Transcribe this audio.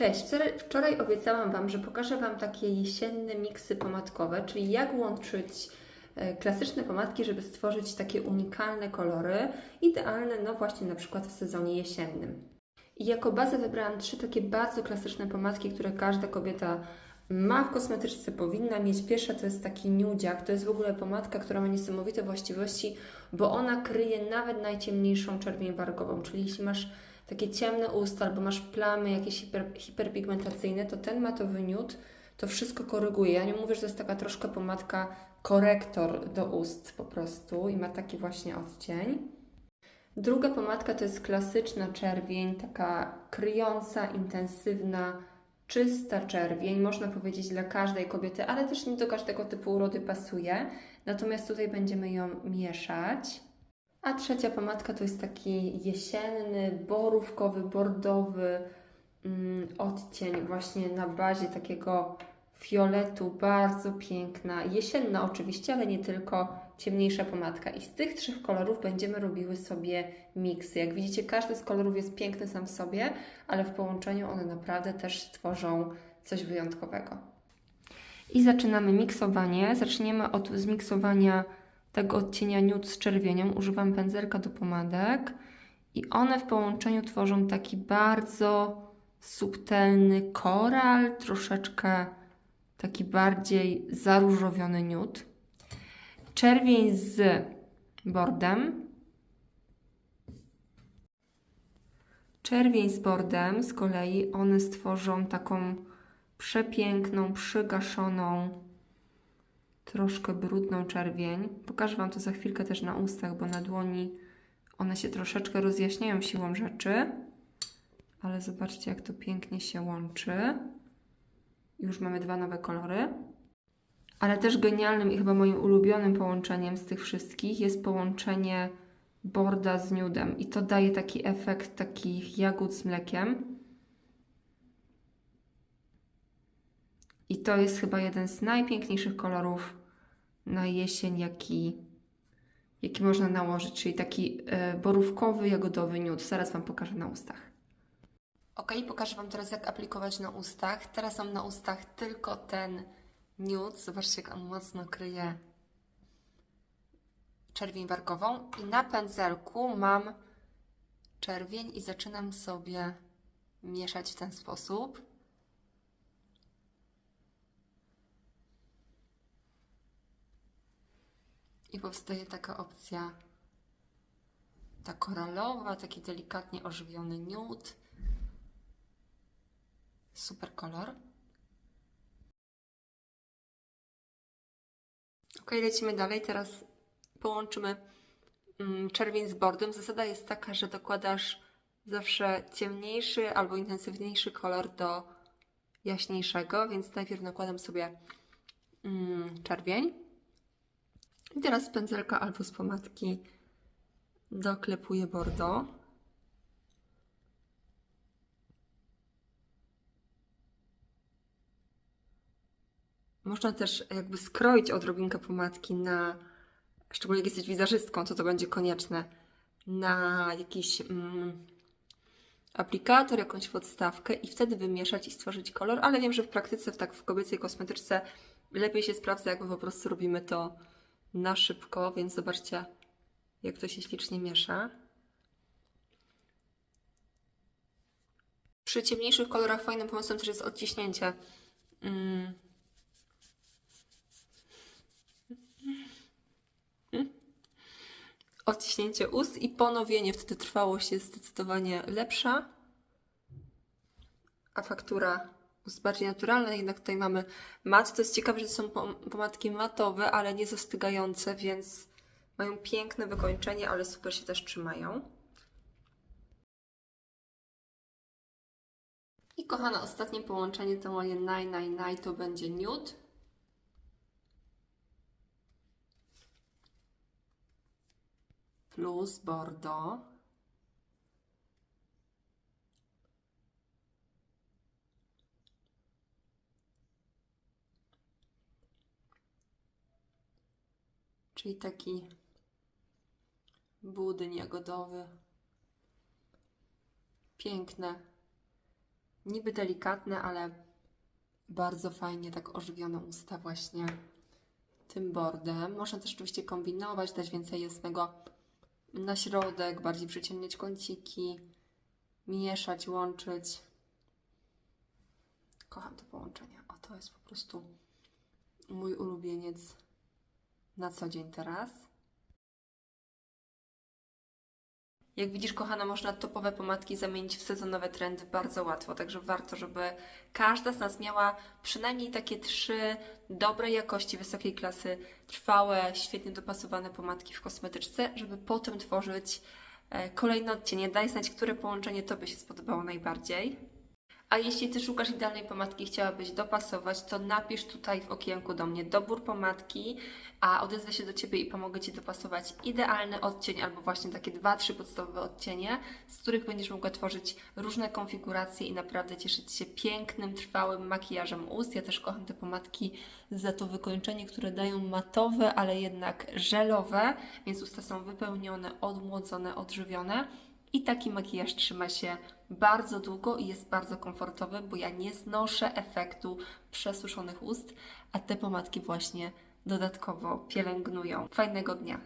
Cześć, wczoraj, obiecałam Wam, że pokażę Wam takie jesienne miksy pomadkowe, czyli jak łączyć e, klasyczne pomadki, żeby stworzyć takie unikalne kolory, idealne no właśnie na przykład w sezonie jesiennym. I jako bazę wybrałam trzy takie bardzo klasyczne pomadki, które każda kobieta ma w kosmetyczce, powinna mieć. Pierwsza to jest taki nudziak, to jest w ogóle pomadka, która ma niesamowite właściwości, bo ona kryje nawet najciemniejszą czerwień wargową, czyli jeśli masz takie ciemne usta albo masz plamy jakieś hiper, hiperpigmentacyjne, to ten matowy nude to wszystko koryguje. Ja nie mówię, że to jest taka troszkę pomadka korektor do ust po prostu i ma taki właśnie odcień. Druga pomadka to jest klasyczna czerwień, taka kryjąca, intensywna, czysta czerwień, można powiedzieć dla każdej kobiety, ale też nie do każdego typu urody pasuje. Natomiast tutaj będziemy ją mieszać. A trzecia pomadka to jest taki jesienny, borówkowy, bordowy mm, odcień właśnie na bazie takiego fioletu, bardzo piękna, jesienna oczywiście, ale nie tylko, ciemniejsza pomadka. I z tych trzech kolorów będziemy robiły sobie miksy. Jak widzicie, każdy z kolorów jest piękny sam w sobie, ale w połączeniu one naprawdę też stworzą coś wyjątkowego. I zaczynamy miksowanie. Zaczniemy od zmiksowania tego odcienia nude z czerwienią. Używam pędzelka do pomadek i one w połączeniu tworzą taki bardzo subtelny koral, troszeczkę taki bardziej zaróżowiony nude. Czerwień z bordem. Czerwień z bordem z kolei one stworzą taką przepiękną, przygaszoną, troszkę brudną czerwień. Pokażę Wam to za chwilkę też na ustach, bo na dłoni one się troszeczkę rozjaśniają siłą rzeczy. Ale zobaczcie, jak to pięknie się łączy. Już mamy dwa nowe kolory. Ale też genialnym i chyba moim ulubionym połączeniem z tych wszystkich jest połączenie borda z nudem. I to daje taki efekt takich jagód z mlekiem. I to jest chyba jeden z najpiękniejszych kolorów na jesień, jaki, jaki można nałożyć, czyli taki e, borówkowy, jagodowy nude. Zaraz Wam pokażę na ustach. Ok, pokażę Wam teraz, jak aplikować na ustach. Teraz mam na ustach tylko ten nude. Zobaczcie, jak on mocno kryje czerwień wargową. I na pędzelku mam czerwień i zaczynam sobie mieszać w ten sposób. I powstaje taka opcja ta koralowa, taki delikatnie ożywiony nude. Super kolor. Ok, lecimy dalej. Teraz połączymy mm, czerwień z bordem. Zasada jest taka, że dokładasz zawsze ciemniejszy albo intensywniejszy kolor do jaśniejszego, więc najpierw nakładam sobie mm, czerwień. I teraz z pędzelka albo z pomadki doklepuję bordo. Można też jakby skroić odrobinkę pomadki na, szczególnie jak jesteś wizerzystką, to to będzie konieczne, na jakiś mm, aplikator, jakąś podstawkę i wtedy wymieszać i stworzyć kolor, ale wiem, że w praktyce, w tak w kobiecej kosmetyczce lepiej się sprawdza, jak my po prostu robimy to na szybko, więc zobaczcie, jak to się ślicznie miesza. Przy ciemniejszych kolorach fajnym pomysłem też jest odciśnięcie. Mm. Odciśnięcie ust i ponowienie. Wtedy trwałość jest zdecydowanie lepsza. A faktura ust bardziej naturalna. Jednak tutaj mamy mat. To jest ciekawe, że to są pomadki matowe, ale nie zastygające, więc mają piękne wykończenie, ale super się też trzymają. I kochana, ostatnie połączenie to moje naj, to będzie nude. Plus bordeaux. Czyli taki budyń jagodowy. Piękne. niby delikatne, ale bardzo fajnie tak ożywione usta właśnie tym bordem. Można też oczywiście kombinować, dać więcej jasnego na środek, bardziej przyciemniać kąciki, mieszać, łączyć. Kocham te połączenia. O, to jest po prostu mój ulubieniec na co dzień teraz. Jak widzisz, kochana, można topowe pomadki zamienić w sezonowe trendy bardzo łatwo, także warto, żeby każda z nas miała przynajmniej takie trzy dobrej jakości, wysokiej klasy, trwałe, świetnie dopasowane pomadki w kosmetyczce, żeby potem tworzyć e, kolejne odcienie. Daj znać, które połączenie Tobie się spodobało najbardziej. A jeśli Ty szukasz idealnej pomadki i chciałabyś dopasować, to napisz tutaj w okienku do mnie dobór pomadki, a odezwę się do Ciebie i pomogę Ci dopasować idealny odcień albo właśnie takie dwa, trzy podstawowe odcienie, z których będziesz mogła tworzyć różne konfiguracje i naprawdę cieszyć się pięknym, trwałym makijażem ust. Ja też kocham te pomadki za to wykończenie, które dają matowe, ale jednak żelowe, więc usta są wypełnione, odmłodzone, odżywione. I taki makijaż trzyma się bardzo długo i jest bardzo komfortowy, bo ja nie znoszę efektu przesuszonych ust, a te pomadki właśnie dodatkowo pielęgnują. Fajnego dnia!